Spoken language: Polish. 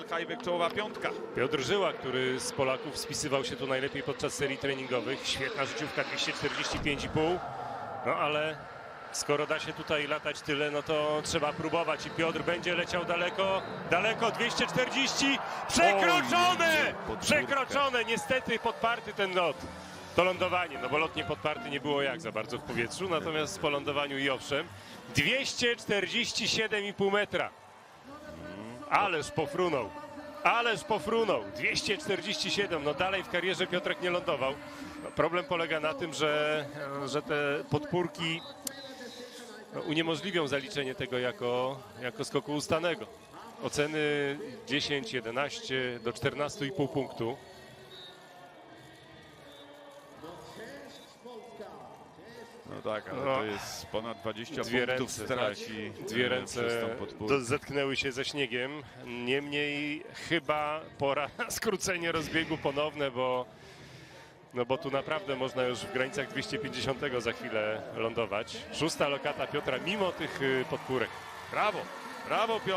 Rafael Hajbek, czołowa piątka. Piotr Żyła, który z Polaków spisywał się tu najlepiej podczas serii treningowych. Świetna życiówka 245,5. No ale skoro da się tutaj latać tyle, no to trzeba próbować. I Piotr będzie leciał daleko, daleko 240. Przekroczone! Oj. Przekroczone! Niestety podparty ten lot. To lądowanie, no bo lot nie podparty nie było jak za bardzo w powietrzu, natomiast po lądowaniu i owszem. 247,5 metra. Ależ pofrunął. Ależ pofrunął. 247. No dalej w karierze Piotrek nie lądował. Problem polega na tym, że, że te podpórki no, uniemożliwią zaliczenie tego jako, jako skoku ustanego. Oceny 10, 11 do 14,5 punktu. No tak, ale No. to jest ponad 20 Dwie punktów ręce, straci. Dwie e, ręce przez tą podpórkę. do, zetknęły się ze śniegiem. Niemniej chyba pora na skrócenie rozbiegu ponowne, bo, no bo tu naprawdę można już w granicach 250 za chwilę lądować. Szósta lokata Piotra mimo tych y, podpórek. Brawo, brawo Piotr.